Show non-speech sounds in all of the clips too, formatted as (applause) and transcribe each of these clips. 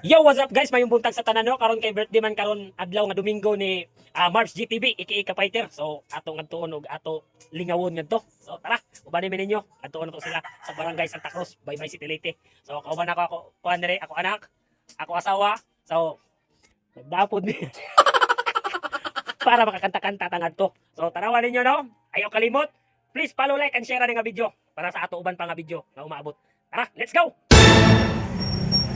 Yo, what's up guys? Mayong buntag sa tanan no karon kay birthday man karon adlaw nga Domingo ni ah, Marbs GTV aka Kapiter. So ato nga tuon og ato lingawon ngadto. So tara, uban mi ninyo. Adto na to sila sa Barangay Santa Cruz, Baybay City Leyte. So kauban ako ako kuan diri ako anak, ako asawa. So nagdapod ni (laughs) para makakanta-kanta tangad to. So tarawan ninyo no. Ayaw kalimot. Please follow, like, and share nga video para sa ato uban pa nga video na umaabot. Tara, let's go!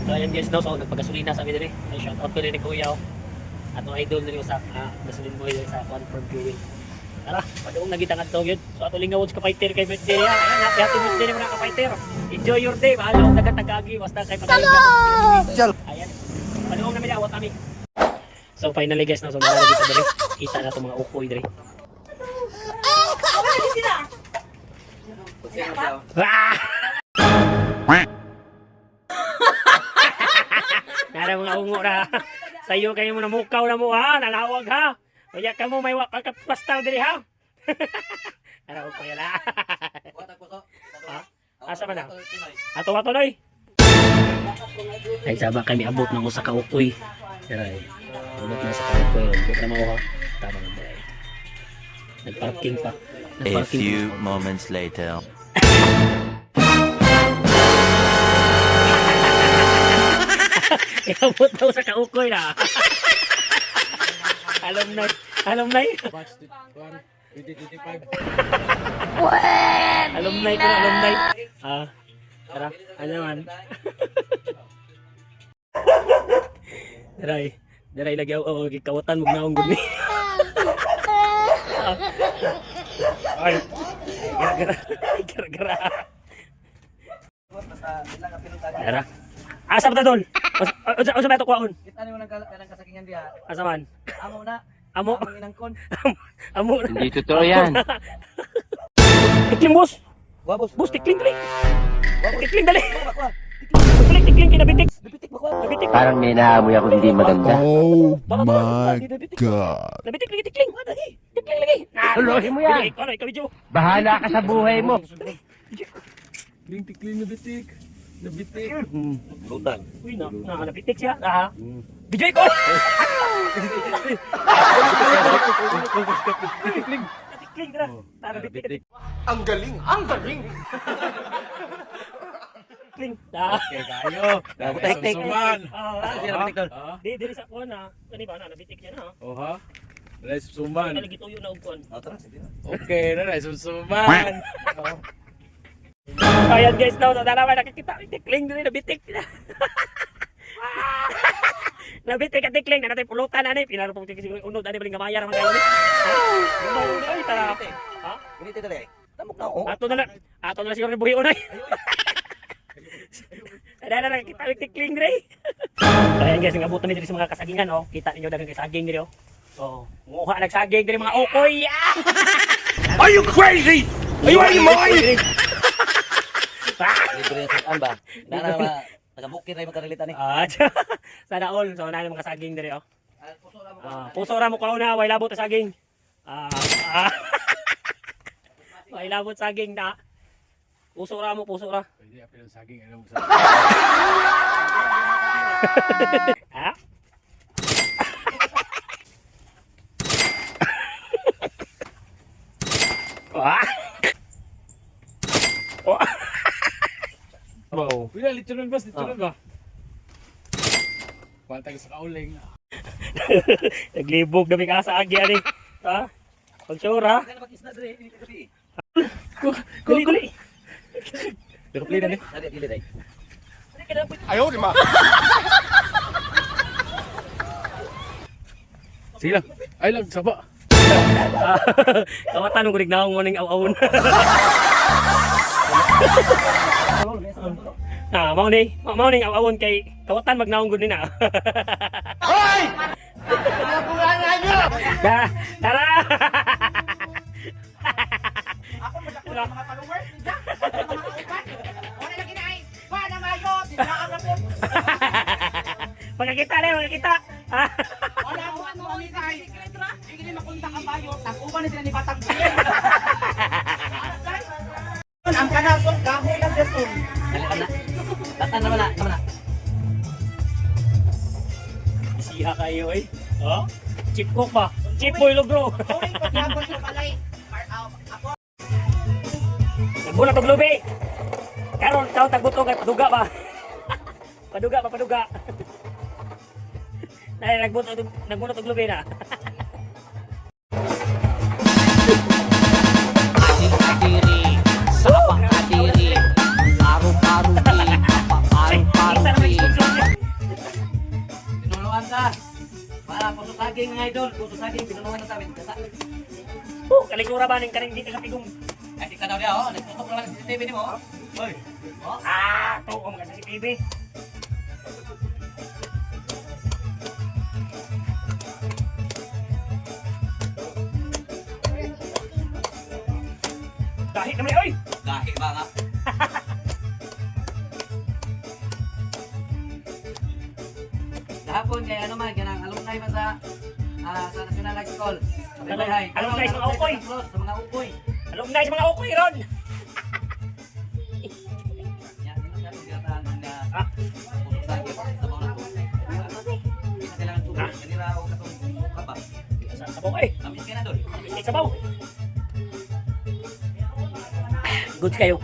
So ayan guys, no, so nagpagasolina sa amin rin. Ay, shout out ko rin ni Kuya. oh. Ato idol rin sa uh, gasolin mo yun sa confirm viewing. Tara, padung nagita nga to yun. So ato lingawod ka fighter kay niya. Ayan, happy happy birthday mga ka-fighter. Enjoy your day. Bahala kong tagatagagi. Basta kay pagaling Ayan. Padung namin awat kami. So finally guys, no, so nalalagay sa dali. Kita na itong mga ukoy dali. Ah! Nara mga ungo na. (laughs) Sayo kayo mo na mukaw na mo ha. Nalawag ha. Kaya ka mo may pagkapastar diri ha. (laughs) Nara ko. Ha? Asa man na? Ato ato noy. Ay saba kami abot ng usa ka ukoy. Daray. Abot na sa ka ukoy. Abot na mo ha. Tama na daray. Nagparking pa. A Nagparking few moments later. (laughs) Iabot daw sa kaukoy na. alam na, alam na Batch 1, 2025. Alam na na, alam na Ah, tara, ano man. Daray, daray lagi ako, oh, kawatan mo na akong guni. Ay, gara-gara, gara-gara. Tara. Asa ba ta dol? Asa asa ba to kuwaon? Kita ni mo nang kanang kasakingan diha. Asa man? Amo na, Amo, amo inangkon. (laughs) amo. Hindi totoo yan. Tikling boss. Wa boss. Boss, tikling, tikling. Tikling, dali. Tikling, tikling, kinabitik. Nabitik bakwa. Nabitik. Parang may naamoy ako hindi maganda. Oh my nabitik. god. Nabitik, lagi, tikling. Lagi. Tikling, lagi. Tuloy mo yan. Bahala ka sa buhay mo. Ling tikling na bitik. Nabitik. Lutan. Uy, na, na, nabitik siya. Ah, Bijoy ko. Tikling. Tikling, tara. Tara, nabitik. Ang galing, ang galing. Tikling. (laughs) Ah, Kayo. Tek-tek. Susuman. ah, Ano siya nabitik doon? Ha? Di, diri sa kuwan na. Kani ba na, nabitik siya na. Oh ha? Nalay susuman. Lagi tuyo na. Oh, sige. Okay, nalay susuman. (laughs) Ayan guys, now, na naman nakikita. Ay, Tikling din, nabitik. (laughs) nabitik ka tikling, na natin pulutan na ni. Pinarapong tikling siguro unod, ano ba yung gamayar naman kayo ni? Ha? Ay, tara. Ha? Ganito dali. Tamok na oh. Ato na lang. Ato na lang siguro ni Buhi Unay. (laughs) Ada na lang kita yung tikling dre. (laughs) ayan guys, ang abutan dito sa mga kasagingan oh. Kita ninyo dagang kasaging dito. Oh, muha nagsaging dito mga okoy. Are you crazy? Are you out of your mind? Libre sa saan ba? Na na ma nagabukir na makarelita ni. Ah, (laughs) sana all. So na mga kasaging dito oh. Puso na mo. Ah, puso ra mo ko na, way labot sa saging. Ah, ah. (laughs) way labot saging na. Puso ra mo, puso ra. Pwede apil ang saging. Ano mo sa Ha? Wah. (laughs) Wow. Pila, litonon ba? Litonon ba? Pantay sa kauling. (laughs) Naglibog na may kasa agi ani. Ha? Pagsura. Gabi. Dali dali. Nakaplay na ni. Dali dili dai. (laughs) Sige lang. Ay lang, saba. Kawatan ko rig na ang morning aw-awon. (laughs) Ah, mao ni, ma- mao ning aw-awon kay kawatan magnaong gud ni na. Hoy! (laughs) Da, tara. (laughs) Magkakita na, magkakita. Ah, Wala mo ano ang ikay. Hindi makunta ka bayo. Taguban na sila ni Batang Ang kanasong kahoy Dali ka na. Tatan naman na, naman na. Siya kayo eh. Oh? Chip cook ba? Chip boy lo bro. Uy, pagyabot yung ah, Ako, Nagbuna tog lubi. Karon taw tagbutog at paduga ba? paduga (laughs) pa paduga. Nay nagbuna tog nagbuna tog lubi na. (laughs) saging mga idol, puso saging pinuluan na sabi. Kasa. Oh, kalisura ba ning kaning dito sa pigong? Ay di ka daw dia oh, nagtutok lang sa CCTV nimo. oh. Hoy. Oh. Ah, to ko mga sa TV. Naman oy. Gahi ba nga? (laughs) Gahapon kay ano man kanang alumni man sa ah, sa National High School. Alum- alumni sa mga ukoy. Sa mga ukoy. Alumni sa mga ukoy ron. Na Ah. sa mga ukoy. Sa sabaw eh. Amis ka na doon. Biscuit sabaw. Good kayo.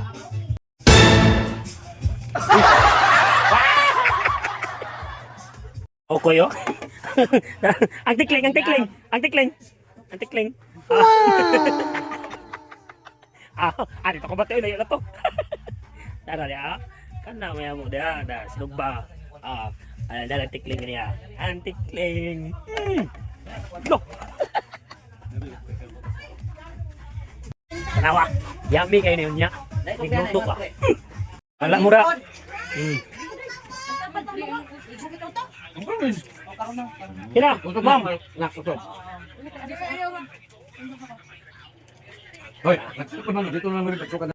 (laughs) Okoy (laughs) oh. Ang tikling, ang tikling, ang tikling. Ang tikling. Ah, ah dito ko ba tayo layo na to? Tara dia. Kana mo mo dia, da sinugba. Ah, ano da ang tikling niya. Ang tikling. Mm. Lo. Tanawa. Yummy kayo na yun niya. Nagluto ka. Wala mura. Hmm. Kina, ma'am. Hoy, nagsuko na dito na rin.